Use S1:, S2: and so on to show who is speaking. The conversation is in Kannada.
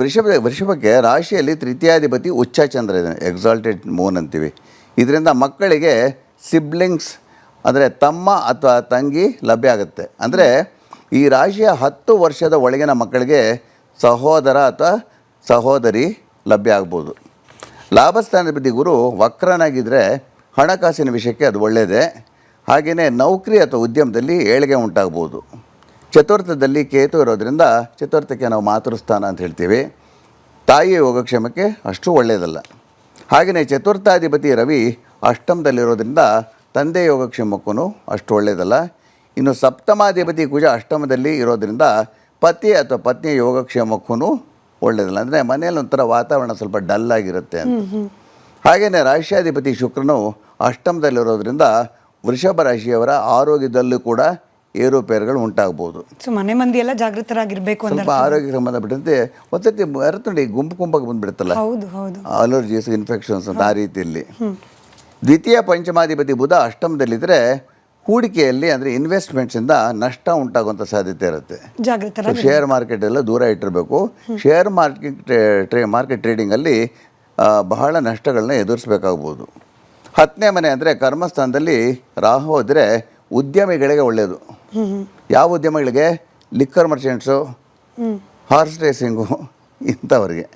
S1: ವೃಷಭ, ವೃಷಭಕ್ಕೆ ರಾಶಿಯಲ್ಲಿ ತೃತೀಯಾಧಿಪತಿ ಉಚ್ಚ ಚಂದ್ರ ಇದೆ ಎಕ್ಸಾಲ್ಟೆಡ್ ಮೂನ್ ಅಂತೀವಿ. ಇದರಿಂದ ಮಕ್ಕಳಿಗೆ ಸಿಬ್ಲಿಂಗ್ಸ್ ಅಂದರೆ ತಮ್ಮ ಅಥವಾ ತಂಗಿ ಲಭ್ಯ ಆಗುತ್ತೆ. ಅಂದರೆ ಈ ರಾಶಿಯ ಹತ್ತು ವರ್ಷದ ಒಳಗಿನ ಮಕ್ಕಳಿಗೆ ಸಹೋದರ ಅಥವಾ ಸಹೋದರಿ ಲಭ್ಯ ಆಗ್ಬೋದು. ಲಾಭಸ್ಥಾನಾಧಿಪತಿ ಗುರು ವಕ್ರನಾಗಿದ್ದರೆ ಹಣಕಾಸಿನ ವಿಷಯಕ್ಕೆ ಅದು ಒಳ್ಳೆಯದೇ ಹಾಗೆಯೇ ನೌಕರಿ ಅಥವಾ ಉದ್ಯಮದಲ್ಲಿ ಏಳಿಗೆ ಉಂಟಾಗ್ಬೋದು. ಚತುರ್ಥದಲ್ಲಿ ಕೇತು ಇರೋದ್ರಿಂದ ಚತುರ್ಥಕ್ಕೆ ನಾವು ಮಾತೃಸ್ಥಾನ ಅಂತ ಹೇಳ್ತೀವಿ. ತಾಯಿಯ ಯೋಗಕ್ಷೇಮಕ್ಕೆ ಅಷ್ಟು ಒಳ್ಳೆಯದಲ್ಲ ಹಾಗೆಯೇ ಚತುರ್ಥಾಧಿಪತಿ ರವಿ ಅಷ್ಟಮದಲ್ಲಿರೋದ್ರಿಂದ ತಂದೆ ಯೋಗಕ್ಷೇಮಕ್ಕೂ ಅಷ್ಟು ಒಳ್ಳೆಯದಲ್ಲ ಇನ್ನು ಸಪ್ತಮಾಧಿಪತಿ ಕುಜ ಅಷ್ಟಮದಲ್ಲಿ ಇರೋದ್ರಿಂದ ಪತಿ ಅಥವಾ ಪತ್ನಿಯ ಯೋಗಕ್ಷೇಮಕ್ಕೂ ಒಳ್ಳೆಯದಲ್ಲ ಅಂದರೆ ಮನೆಯಲ್ಲಿ ಒಂಥರ ವಾತಾವರಣ ಸ್ವಲ್ಪ ಡಲ್ ಆಗಿರುತ್ತೆ ಅಂತ. ಹಾಗೆಯೇ ರಾಶಿಯಾಧಿಪತಿ ಶುಕ್ರನು ಅಷ್ಟಮದಲ್ಲಿರೋದ್ರಿಂದ ವೃಷಭ ರಾಶಿಯವರ ಆರೋಗ್ಯದಲ್ಲೂ ಕೂಡ ಏರುಪೇರುಗಳು ಉಂಟಾಗ್ಬೋದು.
S2: ಸೊ ಮನೆ ಮಂದಿ ಎಲ್ಲ ಜಾಗೃತರಾಗಿರ್ಬೇಕು
S1: ಸ್ವಲ್ಪ ಆರೋಗ್ಯ ಸಂಬಂಧಪಟ್ಟಂತೆ ಒಂದ್ಸತಿ ನೋಡಿ ಗುಂಪು ಗುಂಪಾಗಿ ಬಂದ್ಬಿಡುತ್ತಲ್ಲ?
S2: ಹೌದು ಹೌದು.
S1: ಅಲರ್ಜೀಸ್ ಇನ್ಫೆಕ್ಷನ್ಸ್ ಅಂತ ಆ ರೀತಿಯಲ್ಲಿ. ದ್ವಿತೀಯ ಪಂಚಮಾಧಿಪತಿ ಬುಧ ಅಷ್ಟಮದಲ್ಲಿದ್ದರೆ ಹೂಡಿಕೆಯಲ್ಲಿ ಅಂದರೆ ಇನ್ವೆಸ್ಟ್ಮೆಂಟ್ಸಿಂದ ನಷ್ಟ ಉಂಟಾಗುವಂಥ ಸಾಧ್ಯತೆ ಇರುತ್ತೆ. ಶೇರ್ ಮಾರ್ಕೆಟ್ ಎಲ್ಲ ದೂರ ಇಟ್ಟಿರಬೇಕು. ಶೇರ್ ಮಾರ್ಕೆಟ್ ಟ್ರೇ ಮಾರ್ಕೆಟ್ ಟ್ರೇಡಿಂಗಲ್ಲಿ ಬಹಳ ನಷ್ಟಗಳನ್ನ ಎದುರಿಸಬೇಕಾಗ್ಬೋದು. ಹತ್ತನೇ ಮನೆ ಅಂದರೆ ಕರ್ಮಸ್ಥಾನದಲ್ಲಿ ರಾಹು ಹೋದರೆ ಉದ್ಯಮಿಗಳಿಗೆ ಒಳ್ಳೆಯದು ಯಾವ ಉದ್ಯಮಗಳಿಗೆ ಲಿಕ್ಕರ್ ಮರ್ಚೆಂಟ್ಸು ಹಾರ್ಸ್ ರೇಸಿಂಗು ಇಂಥವ್ರಿಗೆ.